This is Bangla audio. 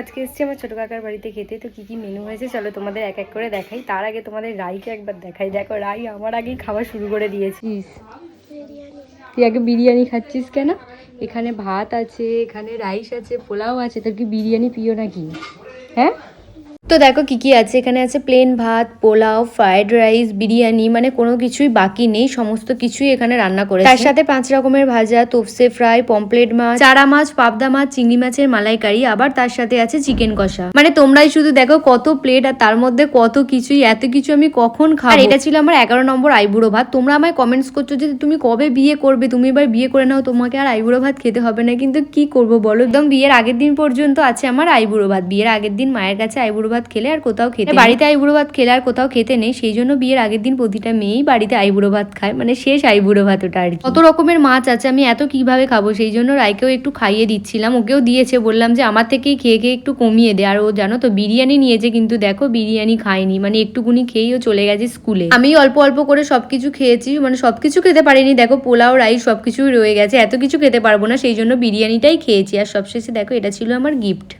আজকে এসছি আমার ছোট কাকার বাড়িতে খেতে, তো কি কি মেনু হয়েছে চলো তোমাদের এক এক করে দেখাই। তার আগে তোমাদের রাইকে একবার দেখাই। দেখো, রাই আমার আগেই খাওয়া শুরু করে দিয়েছিস তুই আগে বিরিয়ানি খাচ্ছিস কেন? এখানে ভাত আছে, এখানে রাইস আছে, পোলাও আছে, তোর কি বিরিয়ানি প্রিয় নাকি? হ্যাঁ? তো দেখো কি কি আছে? এখানে আছে প্লেন ভাত পোলাও ফ্রাইড রাইস বিরিয়ানি মানে কোনো কিছুই বাকি নেই সমস্ত কিছুই এখানে রান্না করে তার সাথে পাঁচ রকমের ভাজা তোপসে ফ্রাই পমপ্লেট মাছ চারা মাছ পাবদা মাছ চিংড়ি মাছের মালাইকারি আবার তার সাথে আছে চিকেন কষা। মানে তোমরাই শুধু দেখো কত প্লেট আর তার মধ্যে কত কিছুই এত কিছু আমি কখন খাব? আর এটা ছিল আমার এগারো নম্বর আইবুড়ো ভাত। তোমরা আমায় কমেন্টস করছ যে তুমি কবে বিয়ে করবে? তুমি এবার বিয়ে করে নাও তোমাকে আর আইবুড়ো ভাত খেতে হবে না কিন্তু কি করব বলো? একদম বিয়ের আগের দিন পর্যন্ত আছে আমার আইবুড়ো ভাত। বিয়ের আগের দিন মায়ের কাছে আইবুড়ো ভাত খেলে আর কোথাও খেতে। বাড়িতে আইবুড়ো ভাত খেলে আর কোথাও খেতে নেই সেই জন্য বিয়ের আগের দিন প্রতিটা মেয়েই বাড়িতে আইবুড়ো ভাত খায় মানে শেষ আইবুড়ো ভাত ওটা আর কত রকমের মাছ আছে আমি এত কীভাবে খাব? সেই জন্য রায়কেও একটু খাইয়ে দিচ্ছিলাম ওকেও দিয়েছে বললাম যে আমার থেকেই খেয়ে খেয়ে একটু কমিয়ে দে। আর ও জানো তো বিরিয়ানি নিয়েছে কিন্তু দেখো বিরিয়ানি খায়নি মানে একটুকুনি খেয়েই ও চলে গেছে স্কুলে। আমি অল্প অল্প করে সবকিছু খেয়েছি মানে সবকিছু খেতে পারিনি দেখো পোলাও রাইস সবকিছুই রয়ে গেছে এত কিছু খেতে পারব না সেই জন্য বিরিয়ানিটাই খেয়েছি। আর সবশেষে দেখো এটা ছিল আমার গিফট